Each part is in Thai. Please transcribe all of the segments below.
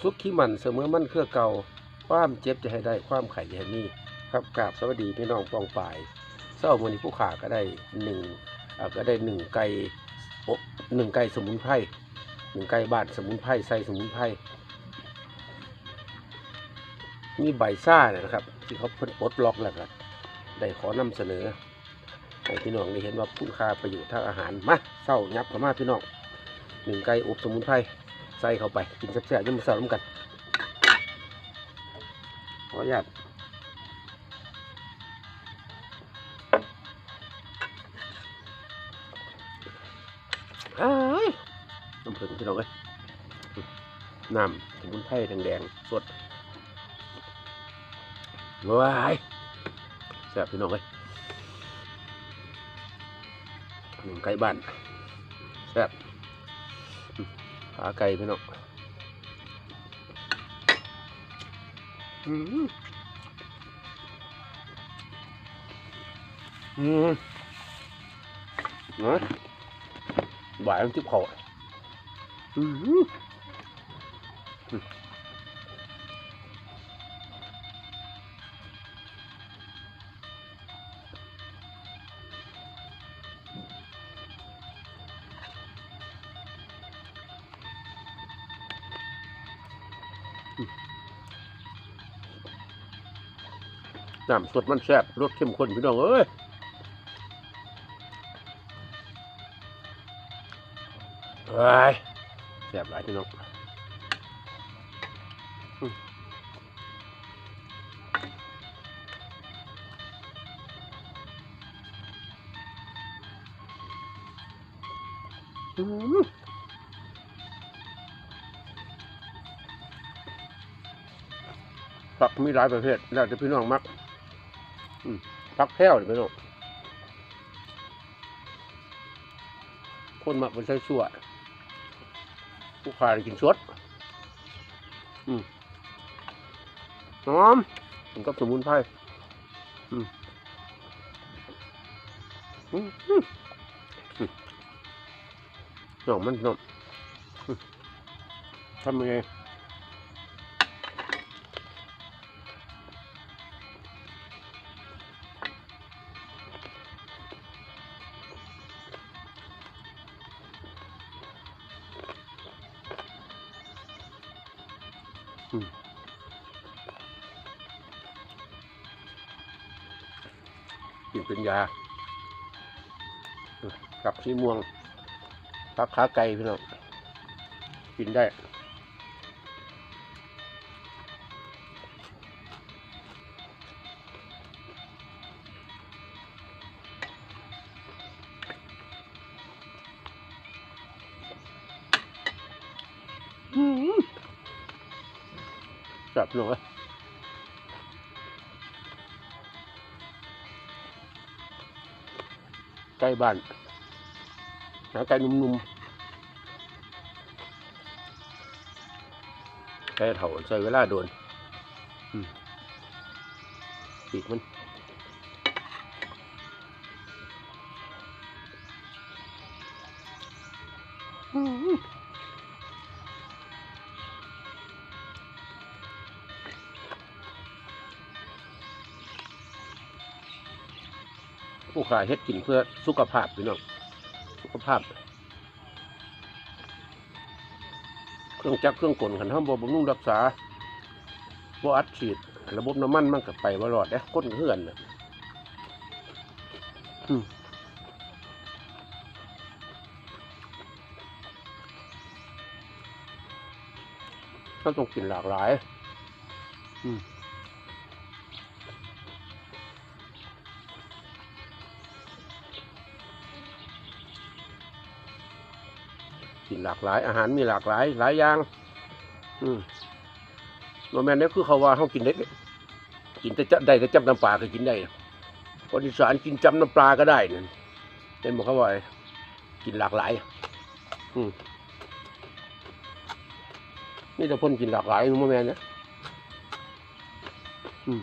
สุขขี้มันเสมอมันเครือเก่าความเจ็บจะให้ได้ความไข่จะให้มีครับกราบสวัสดีพี่น้องปองป่ายเศร้าวันนี้ผู้ขาก็ได้หนึ่งอ่าก็ได้หนึ่งไก่อะหนึ่งไก่สมุนไพรหนึ่งไก่บ้านสมุนไพรใส่สมุนไพรมีใบซ่าเนี่ยนะครับ ที่เขาเพิ่นปลดล็อกแล้วก็ได้ขอนำเสนอให้พี่น้องได้เห็นว่าคุณค่าประโยชน์ทางอาหารมาเศร้ายับเข้ามาพี่น้องหนึ่งไก่อบสมุนไพร ใส่เข้าไปกินแซ่บๆยุ่งมเศร้าน้ำกันขออนุญาตเอ้ยน้ำผึ้งพี่น้องเอ้ยน้ำสมุนไพรแดงๆสดว้ายแซ่บพี่น้องเอ้ยหนึ่งไก่บ้านแซ่บ ขาไก่พี่น้องอืมอืมเนาะบ่ายมันจิบเขาอืม น้ำสดมันแซ่บรสเข้มข้นพี่น้องเอ้ยเอ้ยแซ่บหลายพี่น้องอืมอืมผักมีหลายประเภทแล้วแต่พี่น้องมัก อืมผักแพ้วนี่พี่น้องคนมักมันใช้ชั่วผู้ขายกินสดอืมหอมมันกับสมุนไพรอืมอืมอืมอืมน้องมันน้อมทำยังไง นเป็นยากับสีม่วงพักขาไก่พี่น้องกินได้ ใกล้บ้านหาไก่นุ่มๆไก่เถาใช้เวลาโดนอืมปีกมัน ผู้ขายเฮ็ดกินเพื่อสุขภาพพี่น้องสุขภาพ เครื่องจักรเครื่องกลขันห้ามบ่บำรุงรักษาบ่อัดฉีด ระบบน้ำมันมันก็ไปบ่รอดเด้ก้นเฮือนน่ะอืมเราต้องกินหลากหลาย อืม กินหลากหลาย อาหารมีหลากหลาย หลายอย่าง อืมโนแมนนี่คือเขาว่าเขากินได้กินแต่จะได้แต่จับน้ำปลาก็กินได้คนอีสานกินจำน้ำปลาก็ได้นั่นเป็นบอกเขาว่ากินหลากหลาย อืมนี่แต่พ่นกินหลากหลายโนแมนเนี่ยอืม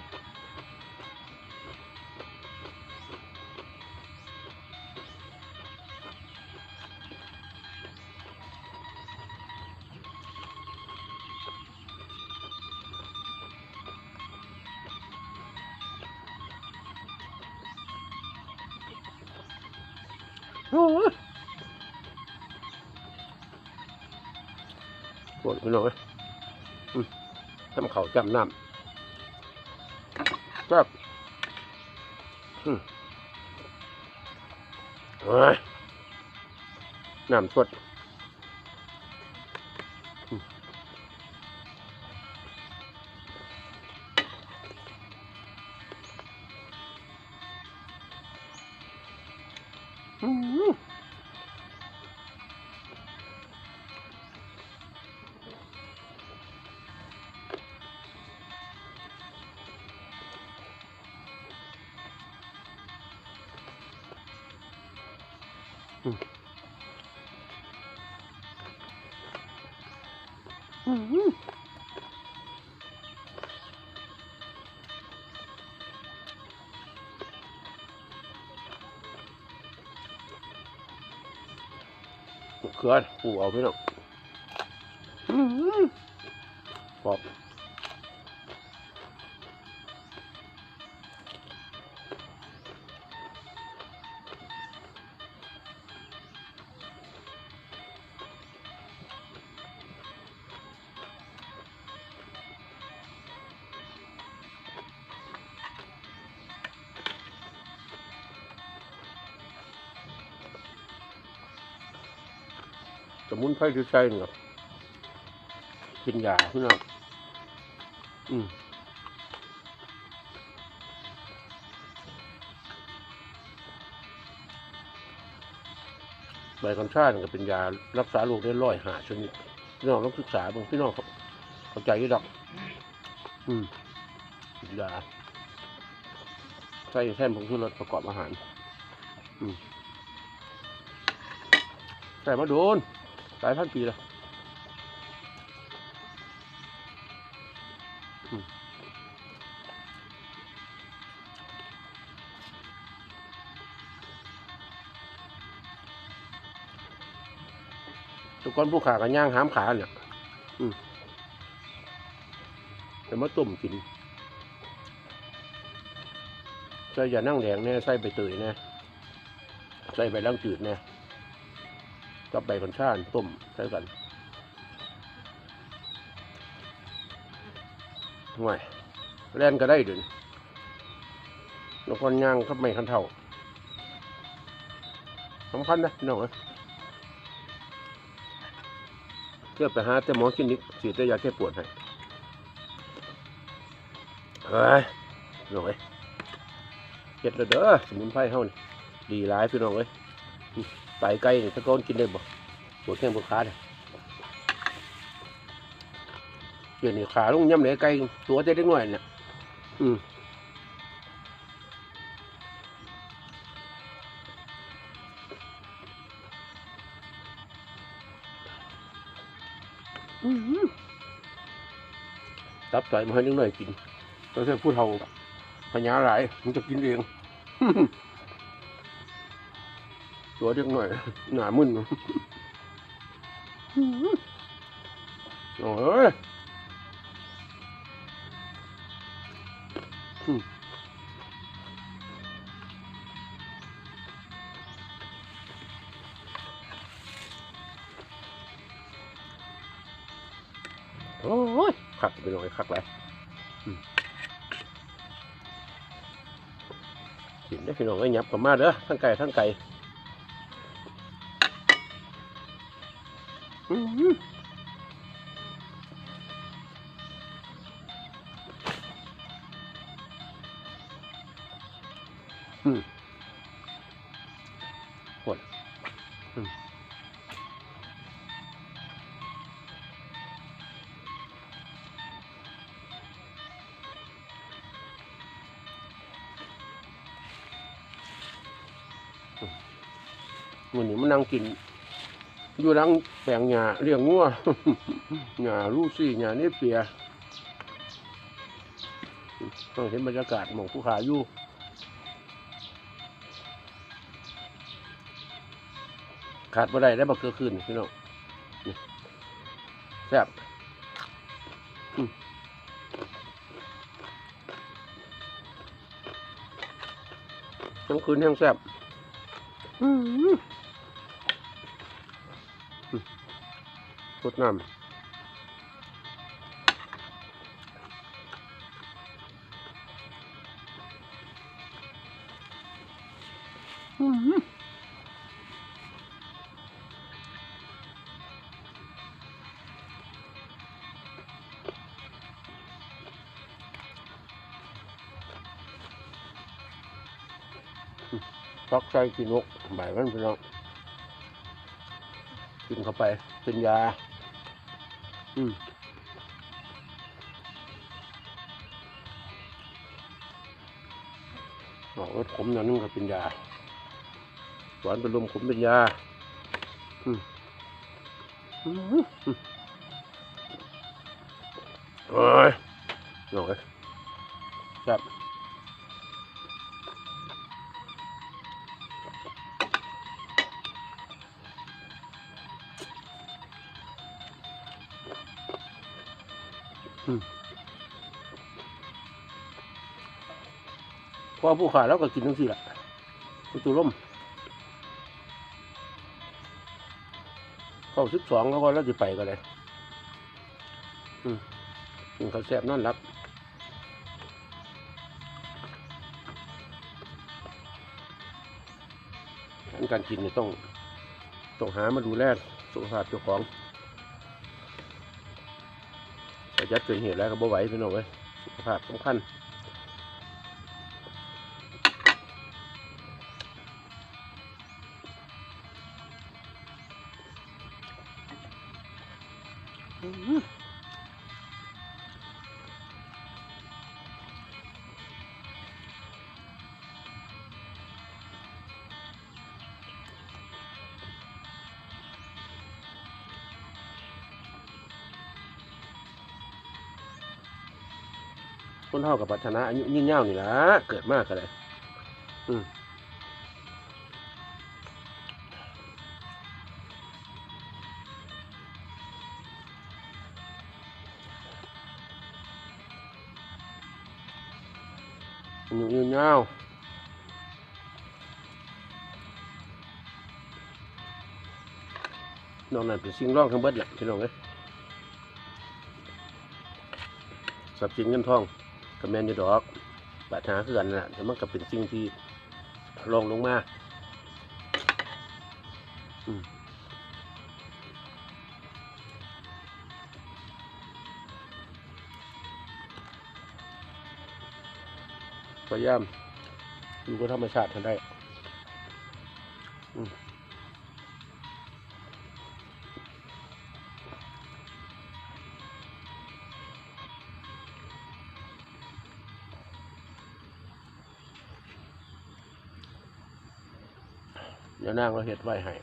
ปวดพี่น้อยทำเข่าจำน้ำครับน้ำสด อืมอื เขือปูเอาพี่น้อง สมุนไพรที่ใช้นี่ครับกินยาพี่น้องอืมใบกัญชาเนี่ยก็เป็นยารักษาโรคได้ร้อยหาชนิดพี่น้องต้องศึกษาบ้างพี่น้องเข้าใจยี่ดอก อืมกินยาใส่แท่นผงชูรสประกอบอาหาร อืมใส่มาโดน หลายพันปีแล้วอืมทุกคนผู้ขากันย่างหามขาเนี่ยอืมแต่มาต้มกินใส่ยานั่งแดงเนี่ยใส่ใบเตยเนี่ยใส่ใบล่างจืดเนี่ย กับใบกัญชาต้มใส่กันห่วยแล่นก็ได้เดินนกคนย่างขับไม่คันเท่าสำคัญนะพี่น้องเอ้ยเที่ยวไปหาแต่หมอคลินิกฉีดแต่ยาแก้ปวดให้เฮ้ยพี่น้องเอ้ยเจ็ดแล้วเด้อสมุนไพรเฮานี่ดีหลายพี่น้องเอ้ย ไตไก่นี่ตะโกนกินได้บ่ปวดแข้งปวดขาเนี่ยเดี๋ยวนี้ขาลงย่ำเหลไก่ตัวเล็กน้อยเนี่ยอืมอื้อหือตับไตมาให้นิดหน่อยกินเราจะพูดเท่าพญาหลายมันจะกินเอง ตัวเล็กหน่อย หนามึนโอ้ยอืมโอ้ยขักไปหน่อยขักเลยอืมกินได้พี่น้องไอ้ยับกลับมาเด้อทั้งไก่ทั้งไก่ อืมอืมหมดอืมวันนี้มันนั่งกิน อยู่หลังแปลงหญ้าเลี้ยงงัวหญ้าลูซี่หญ้าเนเปียต้องเห็นบรรยากาศหมองผู้ขาอยู่ขาดบ่ได้ได้บักเกือคืนพี่น้องแซ่บทั้งคืนทั้งแซ่บ สดน้ำอื้อหือตักใส่กินนกใบมันพี่น้องกินเข้าไปเป็นยา อืมบอกว่าขมอย่างนึงก็เป็นยา หวานเป็นลมขมเป็นยา อืมอืมอืมโอ้ยโอ้ยครับ พอผู้ขาแล้วก็กินทั้งสี่ละกุตูล่มเข้าสิบสองแล้วก็แล้วจะไปกันเลยอืมกินข้าวแซ่บนอนรับอันการกินเนี่ยต้องต้องหามาดูแลสุขภาพเจ้าของ จัดเกิดเหตุแล้วก็บ่ไหวพี่น้องเว้ยสุขภาพสำคัญ คนเท่ากับปัฒนาอายุยิ่งยาวนี่ละเกิดมากกันเลยอืมอายุยิ่งยาวนอกนั้นเป็นสิ่งร่องทั้งเบิดแหละพี่น้องเอ้ยทรัพย์สินเงินทอง ก็แม่นอยู่ดอกปัญหาคือกันนั่นและแต่มันก็เป็นสิ่งที่ลงลงมาอืมพยายามอยู่กับธรรมชาติทันได้ อืม ยวนางเราเห็ดไว้ให้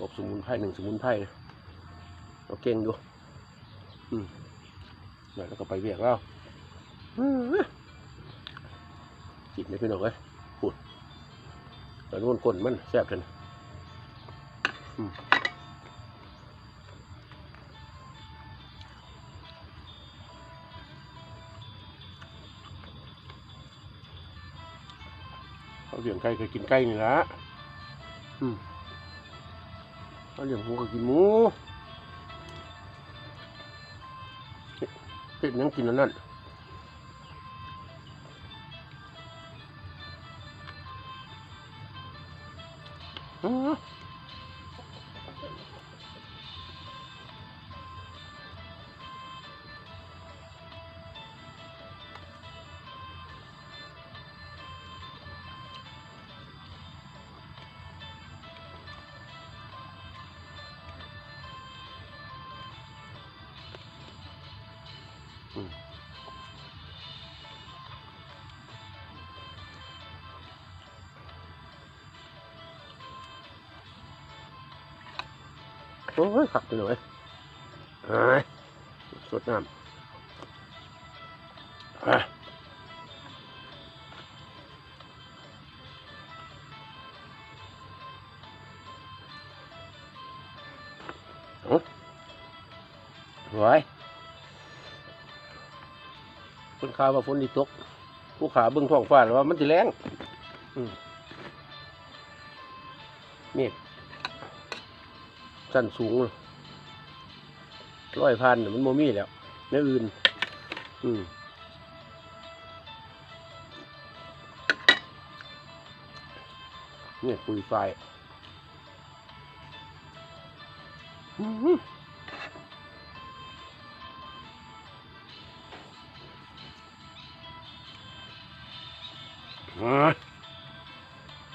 อบสมุนไพรหนึ่งสมุนไพรเราเก่งอยู่อืมเดี๋ยวก็ไปเวียกแล้วอื้อจิตไม่เป็นหรอกเว้ยพูดแต่นู่นก้นมันแซ่บทันอืมเขาเลี้ยงไก่เคยกินไก่นี่ละ เขาเลี้ยงหมูก็กินหมูเป็ดยังกินอันนั้น โอ้ยขับไป คนข่าวว่าฝนดีตก ผู้ขาเบิ่งท้องฟ้าว่ามันจะแรงเมฆสั้นสูงร้อยพันมันโมมีแล้วเนื้ออื่น อืมเนี่ยปุยไฟอื้อ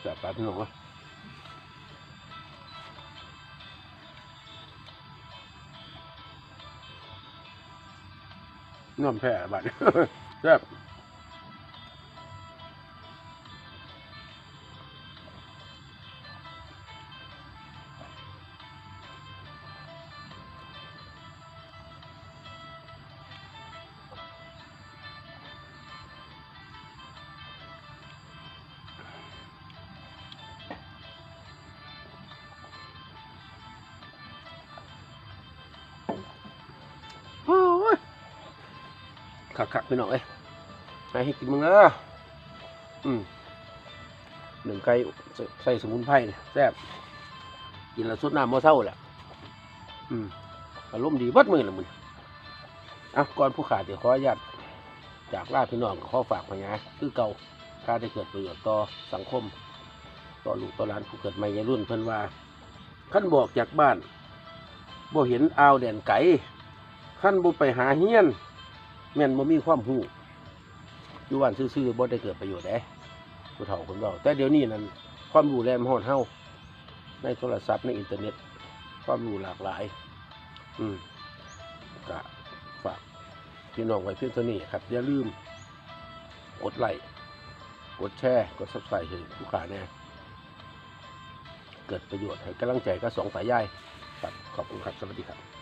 จับปลาพี่น้องวะน้ำแพร่บัดแซ่บ คักๆพี่น้องเอ้ยให้ให้กินมึงเอออืมหนึ่งไก่ใส่สมุนไพรแซ่บกินแล้วสุดน้ำมอเศร้าแหละอืมอารมณ์ดีบัดมือละมึงอะก่อนผู้ขาดเดี๋ยวขออนุญาตจากลาพี่น้องขอฝากพญาคือเก่าถ้าได้เกิดประโยชน์ต่อสังคม ต่อลูกต่อหลานผู้เกิดใหม่ในรุ่นเพิ่นว่าขั้นบอกจากบ้านบ่เห็นอาวแดนไก่ขั้นบ่ไปหาเฮียน แม่นบ่มีความรู้อยู่บ้านซื่อๆบ่ได้เกิดประโยชน์เด้ผู้เฒ่าคนเราแต่เดี๋ยวนี้นั้นความรู้แลมฮอดเฮาในโทรศัพท์ในอินเทอร์เน็ต ความรู้หลากหลาย อืมก็ฝากพี่น้องไว้เพียงเท่านี้ครับ อย่าลืม กดไลค์กดแชร์กดซับสไครต์ให้ผู้ขาแน่เกิดประโยชน์ให้กำลังใจก็สองสายใยครับขอบคุณครับ สวัสดีครับ